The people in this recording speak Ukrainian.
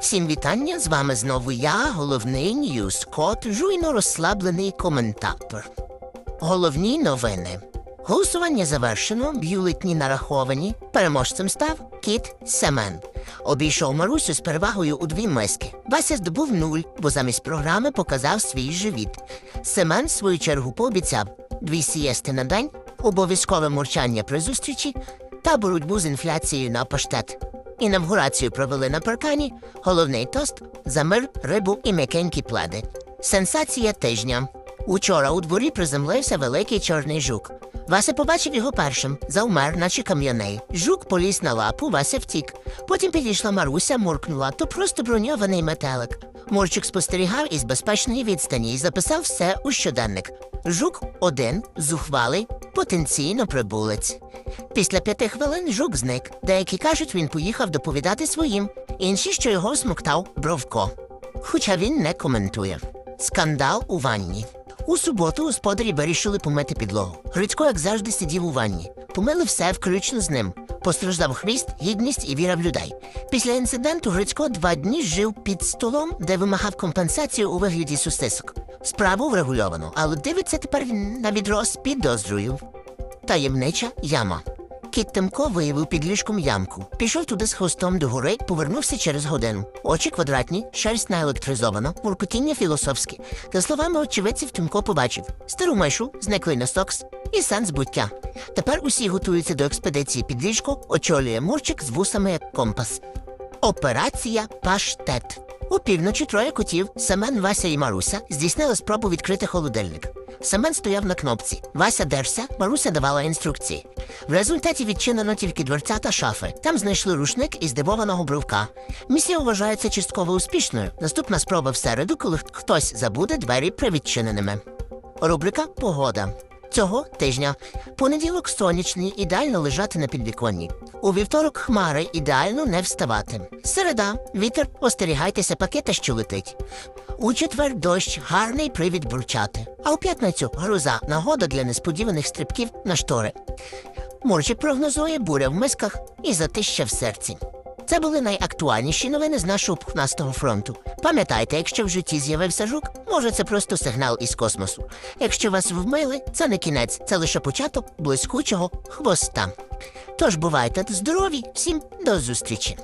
Всім вітання, з вами знову я, головний Ньюс Кот, жуйно розслаблений коментатор. Головні новини. Голосування завершено, бюлетні нараховані. Переможцем став кіт Семен. Обійшов Марусю з перевагою у дві миски. Вася здобув нуль, бо замість програми показав свій живіт. Семен, в свою чергу, пообіцяв дві сієсти на день, обов'язкове мурчання при зустрічі та боротьбу з інфляцією на паштет. Інавгурацію провели на паркані. Головний тост за мир, рибу і м'якенькі пледи. Сенсація тижня. Учора у дворі приземлився великий чорний жук. Вася побачив його першим, завмер, наче кам'яний. Жук поліз на лапу, Вася втік. Потім підійшла Маруся, муркнула, то просто броньований метелик. Мурчик спостерігав із безпечної відстані і записав все у щоденник. Жук один, зухвалий, потенційно прибулець. Після п'яти хвилин жук зник. Деякі кажуть, він поїхав доповідати своїм, інші, що його смоктав Бровко. Хоча він не коментує. Скандал у ванні. У суботу господарі вирішили помити підлогу. Грицько, як завжди, сидів у ванні. Помили все, включно з ним. Постраждав хвіст, гідність і віра в людей. Після інциденту Грицько два дні жив під столом, де вимагав компенсацію у вигляді сусисок. Справу врегульовано, але дивиться тепер на відро підозрюю. Таємнича яма. Кіт Тимко виявив під ліжком ямку. Пішов туди з хвостом до гори, повернувся через годину. Очі квадратні, шерсть наелектризована, муркотіння філософське. За словами очевидців, Тимко побачив стару мишу, зниклий носокс і сенс буття. Тепер усі готуються до експедиції під ліжко, очолює Мурчик з вусами як компас. Операція Паштет. У півночі троє котів Семен, Вася і Маруся здійснили спробу відкрити холодильник. Семен стояв на кнопці. Вася дерся, Маруся давала інструкції. В результаті відчинено тільки дверця та шафи. Там знайшли рушник із здивованого бровка. Місія вважається частково успішною. Наступна спроба в середу, коли хтось забуде двері привідчиненими. Рубрика Погода. Цього тижня понеділок сонячний, ідеально лежати на підвіконні. У вівторок хмари ідеально не вставати. Середа, вітер, остерігайтеся пакета, що летить. У четвер дощ, гарний привід бурчати. А у п'ятницю гроза, нагода для несподіваних стрибків на штори. Мурчик прогнозує буря в мисках і затища в серці. Це були найактуальніші новини з нашого пухнастого фронту. Пам'ятайте, якщо в житті з'явився жук, може це просто сигнал із космосу. Якщо вас вмили, це не кінець, це лише початок блискучого хвоста. Тож бувайте здорові, всім до зустрічі!